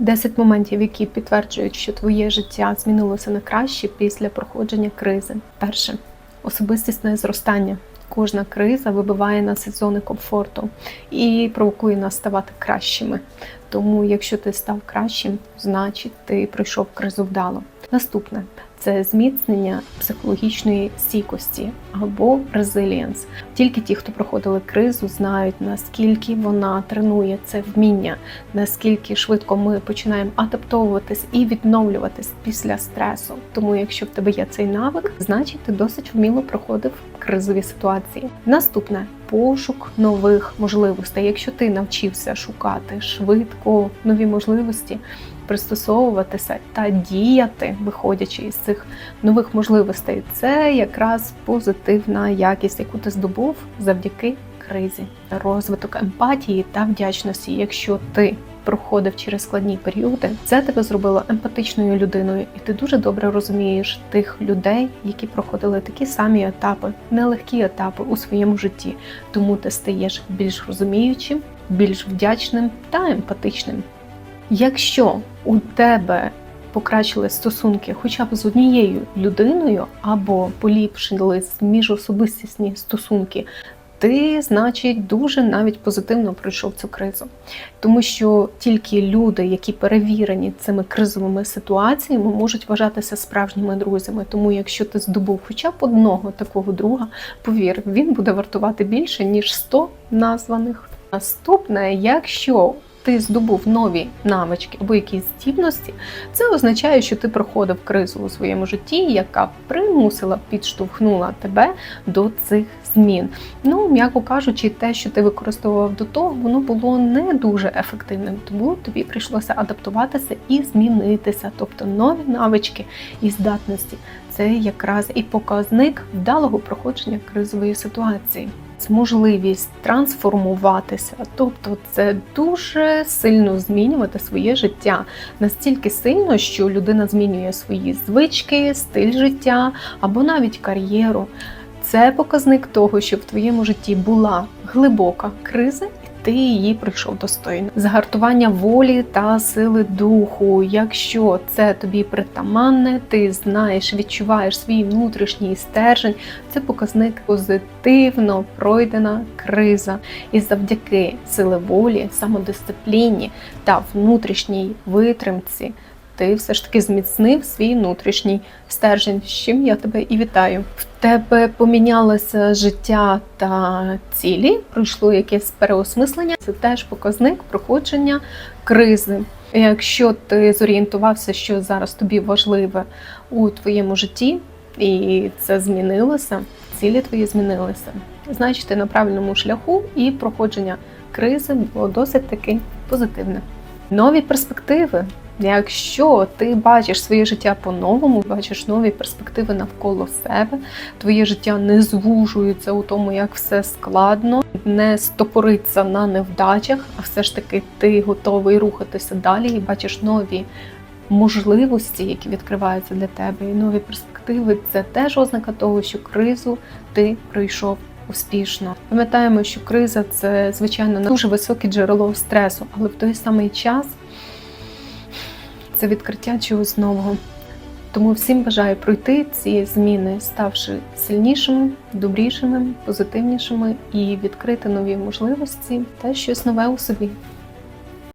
10 моментів, які підтверджують, що твоє життя змінилося на краще після проходження кризи. Перше особистісне зростання. Кожна криза вибиває нас із зони комфорту і провокує нас ставати кращими. Тому, якщо ти став кращим, значить ти пройшов кризу вдало. Наступне це зміцнення психологічної стійкості або резилієнс. Тільки ті, хто проходили кризу, знають наскільки вона тренує це вміння, наскільки швидко ми починаємо адаптовуватись і відновлюватись після стресу. Тому, якщо в тебе є цей навик, значить ти досить вміло проходив кризові ситуації. Наступне пошук нових можливостей. Якщо ти навчився шукати швидко нові можливості, пристосовуватися та діяти, виходячи із цих нових можливостей, це якраз позитивна якість, яку ти здобув завдяки кризі, розвиток емпатії та вдячності. Якщо ти проходив через складні періоди, це тебе зробило емпатичною людиною, і ти дуже добре розумієш тих людей, які проходили такі самі етапи, нелегкі етапи у своєму житті. Тому ти стаєш більш розуміючим, більш вдячним та емпатичним. Якщо у тебе покращили стосунки хоча б з однією людиною, або поліпшились міжособистісні стосунки, ти, значить, дуже навіть позитивно пройшов цю кризу. Тому що тільки люди, які перевірені цими кризовими ситуаціями, можуть вважатися справжніми друзями. Тому, якщо ти здобув хоча б одного такого друга, повір, він буде вартувати більше, ніж 100 названих. Наступне, якщо ти здобув нові навички або якісь здібності, це означає, що ти проходив кризу у своєму житті, яка примусила, підштовхнула тебе до цих змін. Ну, м'яко кажучи, те, що ти використовував до того, воно було не дуже ефективним, тому тобі прийшлося адаптуватися і змінитися. Тобто нові навички і здатності це якраз і показник вдалого проходження кризової ситуації можливість трансформуватися, тобто це дуже сильно змінювати своє життя настільки сильно, що людина змінює свої звички, стиль життя або навіть кар'єру. Це показник того, що в твоєму житті була глибока криза, і ти її прийшов достойно. Загартування волі та сили духу. Якщо це тобі притаманне, ти знаєш, відчуваєш свій внутрішній стержень. Це показник позитивно пройдена криза. І завдяки сили волі, самодисципліні та внутрішній витримці. Ти все ж таки зміцнив свій внутрішній стержень, з чим я тебе і вітаю. В тебе помінялося життя та цілі, пройшло якесь переосмислення. Це теж показник проходження кризи. Якщо ти зорієнтувався, що зараз тобі важливе у твоєму житті, і це змінилося, цілі твої змінилися, значить ти на правильному шляху і проходження кризи було досить таки позитивне. Нові перспективи. Якщо ти бачиш своє життя по-новому, бачиш нові перспективи навколо себе, твоє життя не звужується у тому, як все складно, не стопориться на невдачах, а все ж таки ти готовий рухатися далі і бачиш нові можливості, які відкриваються для тебе, і нові перспективи це теж ознака того, що кризу ти пройшов. Успішно пам'ятаємо, що криза це звичайно дуже високе джерело стресу, але в той самий час це відкриття чогось нового. Тому всім бажаю пройти ці зміни, ставши сильнішими, добрішими, позитивнішими і відкрити нові можливості та щось нове у собі.